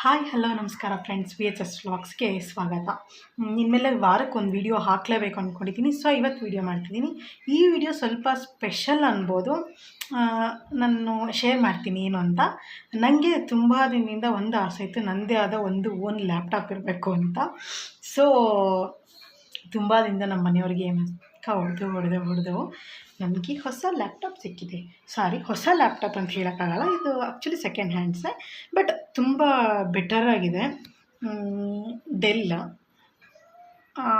Hi hello ನಮಸ್ಕಾರ friends V H S ವ್ಲಾಗ್ಸ್ಗೆ ಸ್ವಾಗತ. ಇನ್ಮೇಲೆ ವಾರಕ್ಕೆ ಒಂದು ವಿಡಿಯೋ ಹಾಕಲೇಬೇಕು ಅಂದ್ಕೊಂಡಿದ್ದೀನಿ ಸೊ ಇವತ್ತು ವಿಡಿಯೋ ಮಾಡ್ತಿದ್ದೀನಿ ಈ ವಿಡಿಯೋ ಸ್ವಲ್ಪ ಸ್ಪೆಷಲ್ ಅನ್ಬೋದು. ನಾನು ಶೇರ್ ಮಾಡ್ತೀನಿ ಏನು ಅಂತ. ನನಗೆ ತುಂಬ ದಿನದಿಂದ ಒಂದು ಆಸೆ ಇತ್ತು. ನನ್ನದೇ ಆದ ಒಂದು ಓನ್ ಲ್ಯಾಪ್ಟಾಪ್ ಇರಬೇಕು ಅಂತ. ಸೊ ತುಂಬ ದಿನದಿಂದ ನಮ್ಮ ಮನೆಯವ್ರಿಗೆ ಹೊಡೆದು ಹೊಡೆದು ಹೊಡೆದು. ನನಗೆ ಹೊಸ ಲ್ಯಾಪ್ಟಾಪ್ ಸಿಕ್ಕಿದೆ. ಸಾರಿ ಹೊಸ ಲ್ಯಾಪ್ಟಾಪ್ ಅಂತ ಹೇಳೋಕ್ಕಾಗಲ್ಲ. ಇದು ಆ್ಯಕ್ಚುಲಿ ಸೆಕೆಂಡ್ ಹ್ಯಾಂಡ್ಸೇ ಬಟ್ ತುಂಬ ಬೆಟರ್ ಆಗಿದೆ. ಡೆಲ್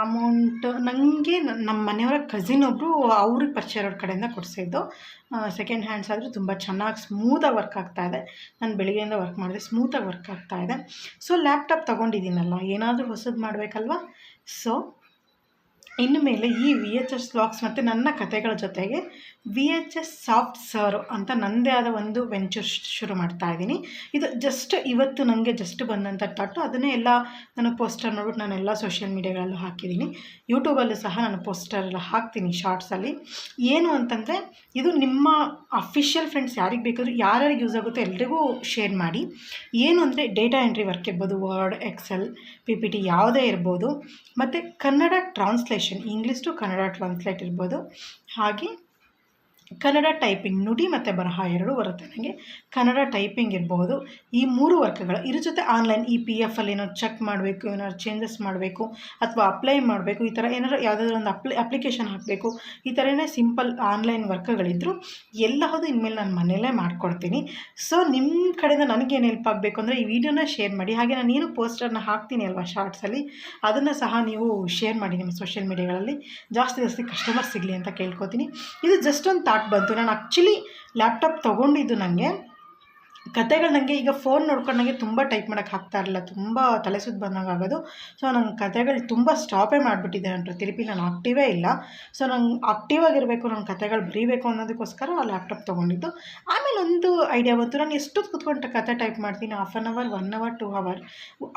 ಅಮೌಂಟ್ ನನಗೆ ನಮ್ಮ ಮನೆಯವರ ಕಸಿನ್ ಒಬ್ಬರು ಅವ್ರಿಗೆ ಪರಿಚಯ ಇರೋರ ಕಡೆಯಿಂದ ಕೊಡಿಸಿದ್ದು ಸೆಕೆಂಡ್ ಹ್ಯಾಂಡ್ಸ್ ಆದರೂ ತುಂಬ ಚೆನ್ನಾಗಿ ಸ್ಮೂತಾಗಿ ವರ್ಕ್ ಆಗ್ತಾ ಇದೆ. ನಾನು ಬೆಳಿಗ್ಗೆಯಿಂದ ವರ್ಕ್ ಮಾಡಿದೆ ಸ್ಮೂತಾಗಿ ವರ್ಕ್ ಆಗ್ತಾ ಇದೆ. ಸೊ ಲ್ಯಾಪ್ಟಾಪ್ ತೊಗೊಂಡಿದ್ದೀನಲ್ಲ, ಏನಾದರೂ ಹೊಸದು ಮಾಡಬೇಕಲ್ವ? ಸೊ ಇನ್ನು ಮೇಲೆ ಈ ವಿ ಎಚ್ ಎಸ್ ವ್ಲಾಗ್ಸ್ ಮತ್ತು ನನ್ನ ಕಥೆಗಳ ಜೊತೆಗೆ V H S soft serve ಅಂತ ನನ್ನದೇ ಆದ ಒಂದು ವೆಂಚರ್ ಶುರು ಮಾಡ್ತಾ ಇದ್ದೀನಿ. ಇದು ಜಸ್ಟ್ ಇವತ್ತು ನನಗೆ ಜಸ್ಟ್ ಬಂದಂಥ ಥಾಟು ಅದನ್ನೇ ಎಲ್ಲ ನಾನು ಪೋಸ್ಟರ್ ನೋಡ್ಬಿಟ್ಟು ನಾನು ಎಲ್ಲ ಸೋಷಿಯಲ್ ಮೀಡಿಯಾಗಳಲ್ಲೂ ಹಾಕಿದ್ದೀನಿ. ಯೂಟ್ಯೂಬಲ್ಲೂ ಸಹ ನಾನು ಪೋಸ್ಟರ್ ಎಲ್ಲ ಹಾಕ್ತೀನಿ ಶಾರ್ಟ್ಸಲ್ಲಿ ಏನು ಅಂತಂದರೆ ಇದು ನಿಮ್ಮ ಅಫಿಷಿಯಲ್ ಫ್ರೆಂಡ್ಸ್ ಯಾರಿಗೆ ಬೇಕಾದರೂ ಯಾರ್ಯಾರಿಗೆ ಯೂಸ್ ಆಗುತ್ತೋ ಎಲ್ರಿಗೂ ಶೇರ್ ಮಾಡಿ. ಏನು ಅಂದರೆ ಡೇಟಾ ಎಂಟ್ರಿ ವರ್ಕ್ ಇರ್ಬೋದು Word Excel P P T ಯಾವುದೇ ಇರ್ಬೋದು. ಮತ್ತು Kannada translation English to Kannada translate ಇರ್ಬೋದು. ಹಾಗೆ ಕನ್ನಡ ಟೈಪಿಂಗ್ ನುಡಿ ಮತ್ತು ಬರಹ ಎರಡು ಬರುತ್ತೆ ನನಗೆ. ಕನ್ನಡ ಟೈಪಿಂಗ್ ಇರ್ಬೋದು ಈ ಮೂರು ವರ್ಕ್ಗಳು ಇದ್ರ ಜೊತೆ ಆನ್ಲೈನ್ ಈ ಪಿ ಅಲ್ಲಿ ಏನಾದ್ರು ಚೆಕ್ ಮಾಡಬೇಕು, ಏನಾದ್ರು ಚೇಂಜಸ್ ಮಾಡಬೇಕು ಅಥವಾ ಅಪ್ಲೈ ಮಾಡಬೇಕು, ಈ ಥರ ಏನಾದ್ರು ಯಾವುದಾದ್ರು ಒಂದು ಅಪ್ಲಿ ಅಪ್ಲಿಕೇಶನ್ ಹಾಕಬೇಕು, ಈ ಥರನೇ ಸಿಂಪಲ್ ಆನ್ಲೈನ್ ವರ್ಕ್ಗಳಿದ್ರು ಎಲ್ಲವುದು ಇನ್ಮೇಲೆ ನಾನು ಮನೆಯಲ್ಲೇ ಮಾಡಿಕೊಡ್ತೀನಿ. ಸೊ ನಿಮ್ಮ ಕಡೆಯಿಂದ ನನಗೇನು ಹೆಲ್ಪ್ ಆಗಬೇಕು ಅಂದರೆ ಈ ವಿಡಿಯೋನ ಶೇರ್ ಮಾಡಿ. ಹಾಗೆ ನಾನು ಏನು ಪೋಸ್ಟರ್ನ ಹಾಕ್ತೀನಿ ಅಲ್ವಾ ಶಾರ್ಟ್ಸಲ್ಲಿ ಅದನ್ನು ಸಹ ನೀವು ಶೇರ್ ಮಾಡಿ ನಿಮ್ಮ ಸೋಷಿಯಲ್ ಮೀಡಿಯಾಗಳಲ್ಲಿ ಜಾಸ್ತಿ ಜಾಸ್ತಿ ಕಸ್ಟಮರ್ ಸಿಗಲಿ ಅಂತ ಕೇಳ್ಕೊತೀನಿ. ಇದು ಜಸ್ಟ್ ಒಂದು ಥಾಟ್ ಬಂತು. ನಾನು ಆ್ಯಕ್ಚುಲಿ ಲ್ಯಾಪ್ಟಾಪ್ ತೊಗೊಂಡಿದ್ದು ನನಗೆ ಕತೆಗಳು ನನಗೆ ಈಗ ಫೋನ್ ನೋಡ್ಕೊಂಡು ನನಗೆ ತುಂಬ ಟೈಪ್ ಮಾಡೋಕ್ಕೆ ಹಾಕ್ತಾ ಇರಲಿಲ್ಲ. ತುಂಬ ತಲೆ ಸುತ್ತು ಬಂದಂಗೆ ಆಗೋದು. ಸೊ ನಂಗೆ ಕತೆಗಳು ತುಂಬ ಸ್ಟಾಪೇ ಮಾಡಿಬಿಟ್ಟಿದೆ ನಾನು ತಿರುಪಿ ನಾನು ಆಕ್ಟಿವೇ ಇಲ್ಲ. ಸೊ ನಂಗೆ ಆಕ್ಟಿವ್ ಆಗಿರಬೇಕು ನನ್ನ ಕತೆಗಳು ಬರೀಬೇಕು ಅನ್ನೋದಕ್ಕೋಸ್ಕರ ಆ ಲ್ಯಾಪ್ಟಾಪ್ ತೊಗೊಂಡಿದ್ದು. ಆಮೇಲೆ ಒಂದು ಐಡಿಯಾ ಬಂತು. ನಾನು ಎಷ್ಟೊತ್ತು ಕುತ್ಕೊಂಡು ಕತೆ ಟೈಪ್ ಮಾಡ್ತೀನಿ. Half an hour one hour two hour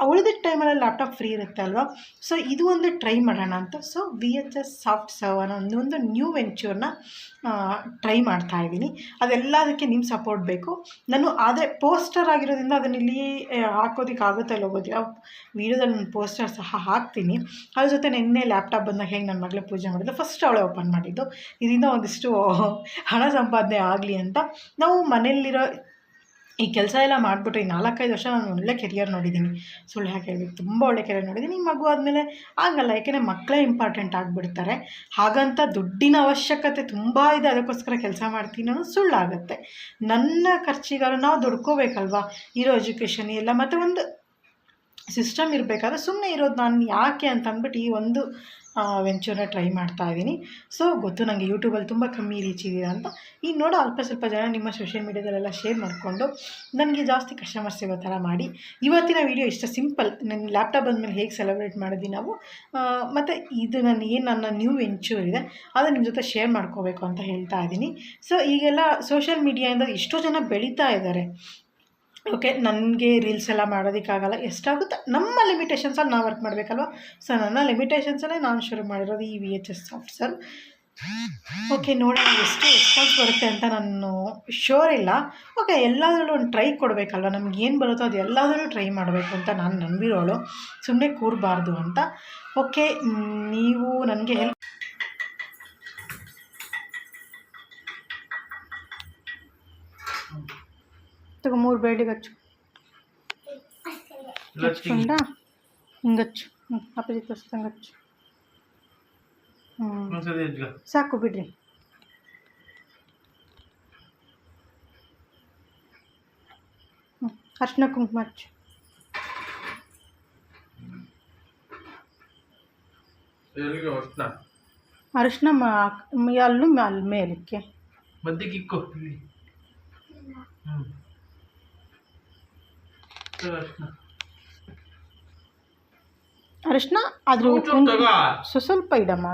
ಅವಳದ ಟೈಮಲ್ಲಿ ಲ್ಯಾಪ್ಟಾಪ್ ಫ್ರೀ ಇರುತ್ತೆ ಅಲ್ವಾ? ಸೊ ಇದು ಒಂದು ಟ್ರೈ ಮಾಡೋಣ ಅಂತ. So V H S soft serve ಅನ್ನೋ ಒಂದು ಒಂದು ನ್ಯೂ ವೆಂಚೂರ್ನ ಟ್ರೈ ಮಾಡ್ತಾ ಇದ್ದೀನಿ. ಅದೆಲ್ಲದಕ್ಕೆ ನಿಮ್ಮ ಸಪೋರ್ಟ್ ಬೇಕು. ನಾನು ಆದರೆ ಪೋಸ್ಟರ್ ಆಗಿರೋದ್ರಿಂದ ಅದನ್ನ ಇಲ್ಲಿ ಹಾಕೋದಕ್ಕೆ ಆಗುತ್ತೆ ಇಲ್ಲೋ ಗೊತ್ತಿಲ್ಲ. ವೀಡಿಯೋದಲ್ಲಿ ನಾನು ಪೋಸ್ಟರ್ ಸಹ ಹಾಕ್ತೀನಿ. ಅದ್ರ ಜೊತೆ ನಿನ್ನೆ ಲ್ಯಾಪ್ಟಾಪ್ ಬಂದಾಗ ಹೆಂಗೆ ನನ್ನ ಮಗಳೇ ಪೂಜೆ ಮಾಡಿದ್ದು ಫಸ್ಟ್ ಅವಳೆ ಓಪನ್ ಮಾಡಿದ್ದು. ಇದರಿಂದ ಒಂದಿಷ್ಟು ಹಣ ಸಂಪಾದನೆ ಆಗಲಿ ಅಂತ. ನಾವು ಮನೆಯಲ್ಲಿರೋ ಈ ಕೆಲಸ ಎಲ್ಲ ಮಾಡಿಬಿಟ್ಟು ಈ ನಾಲ್ಕೈದು ವರ್ಷ ನಾನು ಒಳ್ಳೆ ಕೆರಿಯರ್ ನೋಡಿದ್ದೀನಿ. ಸುಳ್ಳು ಯಾಕೆ ಹೇಳ್ಬೇಕು? ತುಂಬ ಒಳ್ಳೆ ಕೆರಿಯರ್ ನೋಡಿದ್ದೀನಿ. ಈ ಮಗು ಆದಮೇಲೆ ಆಗಲ್ಲ. ಯಾಕೆಂದರೆ ಮಕ್ಕಳೇ ಇಂಪಾರ್ಟೆಂಟ್ ಆಗಿಬಿಡ್ತಾರೆ. ಹಾಗಂತ ದುಡ್ಡಿನ ಅವಶ್ಯಕತೆ ತುಂಬ ಇದೆ. ಅದಕ್ಕೋಸ್ಕರ ಕೆಲಸ ಮಾಡ್ತೀನಿ ಅನ್ನೋದು ಸುಳ್ಳಾಗುತ್ತೆ. ನನ್ನ ಖರ್ಚಿಗಾರ ನಾವು ದುಡ್ಕೋಬೇಕಲ್ವಾ? ಇರೋ ಎಜುಕೇಷನ್ ಎಲ್ಲ. ಮತ್ತು ಒಂದು ಸಿಸ್ಟಮ್ ಇರಬೇಕಾದ್ರೆ ಸುಮ್ಮನೆ ಇರೋದು ನಾನು ಯಾಕೆ ಅಂತ ಅಂದ್ಬಿಟ್ಟು ಈ ಒಂದು ವೆಂಚೂರ್ನ ಟ್ರೈ ಮಾಡ್ತಾ ಇದ್ದೀನಿ. ಸೊ ಗೊತ್ತು ನನಗೆ ಯೂಟ್ಯೂಬಲ್ಲಿ ತುಂಬ ಕಮ್ಮಿ ರೀಚ್ ಇದೆಯಾ ಅಂತ. ಈಗ ನೋಡೋ, ಅಲ್ಪ ಸ್ವಲ್ಪ ಜನ ನಿಮ್ಮ ಸೋಷಿಯಲ್ ಮೀಡ್ಯಾದಲ್ಲೆಲ್ಲ ಶೇರ್ ಮಾಡಿಕೊಂಡು ನನಗೆ ಜಾಸ್ತಿ ಕಸ್ಟಮರ್ಸ್ ಸಿಗೋ ಥರ ಮಾಡಿ. ಇವತ್ತಿನ ವಿಡಿಯೋ ಇಷ್ಟ ಸಿಂಪಲ್ ನನ್ನ ಲ್ಯಾಪ್ಟಾಪ್ ಬಂದಮೇಲೆ ಹೇಗೆ ಸೆಲೆಬ್ರೇಟ್ ಮಾಡಿದ್ವಿ ನಾವು? ಮತ್ತು ಇದು ನನ್ನ, ಏನು ನನ್ನ ನ್ಯೂ ವೆಂಚೂರ್ ಇದೆ, ಅದನ್ನು ನಿಮ್ಮ ಜೊತೆ ಶೇರ್ ಮಾಡ್ಕೋಬೇಕು ಅಂತ ಹೇಳ್ತಾ ಇದ್ದೀನಿ. ಸೊ ಈಗೆಲ್ಲ ಸೋಷಿಯಲ್ ಮೀಡಿಯಾಯಿಂದ ಎಷ್ಟೋ ಜನ ಬೆಳೀತಾ ಇದ್ದಾರೆ. ಓಕೆ ನನಗೆ ರೀಲ್ಸ್ ಎಲ್ಲ ಮಾಡೋದಕ್ಕಾಗಲ್ಲ. ಎಷ್ಟಾಗುತ್ತೆ? ನಮ್ಮ ಲಿಮಿಟೇಷನ್ಸಲ್ಲಿ ನಾವು ವರ್ಕ್ ಮಾಡಬೇಕಲ್ವ? ಸೊ ನನ್ನ ಲಿಮಿಟೇಷನ್ಸಲ್ಲೇ ನಾನು ಶುರು ಮಾಡಿರೋದು ಈ V H S soft serve okay ನೋಡೋಣ ಎಷ್ಟು ರೆಸ್ಪಾನ್ಸ್ ಬರುತ್ತೆ ಅಂತ ನಾನು ಶೋರ್ ಇಲ್ಲ. ಓಕೆ ಎಲ್ಲದರಲ್ಲೂ ಒಂದು ಟ್ರೈ ಕೊಡಬೇಕಲ್ವ? ನಮ್ಗೆ ಏನು ಬರುತ್ತೋ ಅದು ಎಲ್ಲದರಲ್ಲೂ ಟ್ರೈ ಮಾಡಬೇಕು ಅಂತ ನಾನು ನಂಬಿರೋಳು. ಸುಮ್ಮನೆ ಕೂರಬಾರ್ದು ಅಂತ. ಓಕೆ ನೀವು ನನಗೆ ಹೆಲ್ಪ್ ತಗೋ ಮೂರು ಬೇಡಿಗೆ ಹಚ್ಚು ಹಚ್ಕೊಂಡ ಹಿಂಗೆ ಹಚ್ಚು ಹ್ಞೂ ಅಪೋಸಿಟ್ ತೋರಿಸ್ದಂಗೆ ಹಚ್ಚು ಹ್ಞೂ ಸಾಕು ಬಿಡ್ರಿ ಹ್ಞೂ ಅರ್ಶಿನ ಕುಂಕುಮ ಹಚ್ಚು ಅರಿಶಿನ ಅಲ್ಲೂ ಅಲ್ಲಿ ಮೇಲಕ್ಕೆ ಮಧ್ಯಕ್ಕೆ ಇಕ್ಕೋ ಇಲ್ಲಿ ಹ್ಮ್ ತಗೋ ಅರ್ಶಿನ. ಅದ್ರ ಸ್ವಲ್ಪ ಇಡಮ್ಮ.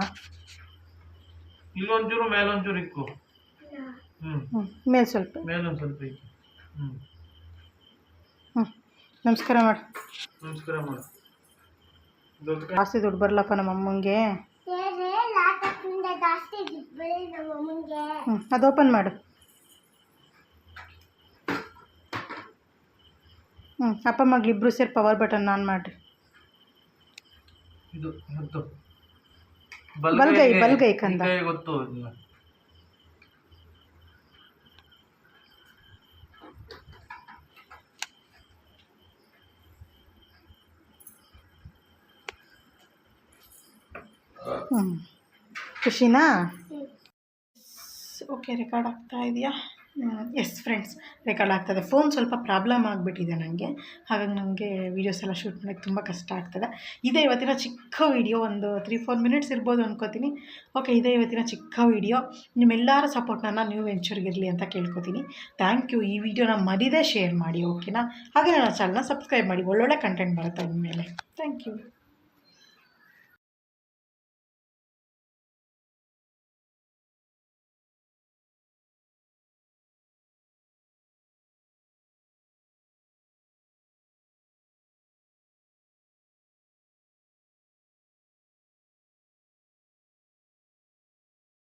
ಇಲ್ಲೊಂಚೂರು ಮೇಲೊಂಚೂರು ಇಕ್ಕು. ಮೇಲೆ ಸ್ವಲ್ಪ. ಮೇಲೊಂದು ಸ್ವಲ್ಪ ಇಕ್ಕು. ಹ್ಞೂ ನಮಸ್ಕಾರ ಮಾಡಿ. ನಮಸ್ಕಾರ ಮಾಡು. ದೊಡ್ಡ ಜಾಸ್ತಿ ದುಡ್ಡು ಬರಲಪ್ಪ ನಮ್ಮ ಅಮ್ಮಂಗೆ. ಅದು ಓಪನ್ ಮಾಡು. ಹ್ಞೂ ಅಪ್ಪ ಮಗಳಿಬ್ಬರು ಸೇರಿ ಪವರ್ ಬಟನ್ ಆನ್ ಮಾಡಿರಿ. ಇದು ಮತ್ತು ಬಲ್ಗೈ, ಬಲ್ಗೈ ಕಂದ. ಗೊತ್ತು. ಹ್ಞೂ ಖುಷಿನಾ? ಓಕೆ ರೆಕಾರ್ಡ್ ಆಗ್ತಾ ಇದೆಯಾ? ಎಸ್ ಫ್ರೆಂಡ್ಸ್ ರೆಕಾರ್ಡ್ ಆಗ್ತದೆ. ಫೋನ್ ಸ್ವಲ್ಪ ಪ್ರಾಬ್ಲಮ್ ಆಗಿಬಿಟ್ಟಿದೆ ನನಗೆ ಹಾಗಾಗಿ ನನಗೆ ವೀಡಿಯೋಸ್ ಎಲ್ಲ ಶೂಟ್ ಮಾಡೋಕ್ಕೆ ತುಂಬ ಕಷ್ಟ ಆಗ್ತದೆ. ಇದೇ ಇವತ್ತಿನ ಚಿಕ್ಕ ವೀಡಿಯೋ ಒಂದು ತ್ರೀ ಫೋರ್ ಮಿನಿಟ್ಸ್ ಇರ್ಬೋದು ಅನ್ಕೋತೀನಿ. ಓಕೆ ಇದೇ ಇವತ್ತಿನ ಚಿಕ್ಕ ವೀಡಿಯೋ ನಿಮ್ಮೆಲ್ಲರ ಸಪೋರ್ಟ್ ನನ್ನ ನ್ಯೂ ವೆಂಚರ್ಗಿರಲಿ ಅಂತ ಕೇಳ್ಕೊತೀನಿ. ಥ್ಯಾಂಕ್ ಯು ಈ ವಿಡಿಯೋನ ಮರಿದೇ ಶೇರ್ ಮಾಡಿ ಓಕೆನಾ ಹಾಗೆ ನನ್ನ ಚಾನಲ್ನ ಸಬ್ಸ್ಕ್ರೈಬ್ ಮಾಡಿ. ಒಳ್ಳೊಳ್ಳೆ ಕಂಟೆಂಟ್ ಬರುತ್ತೆ ಇನ್ಮೇಲೆ ಥ್ಯಾಂಕ್ ಯು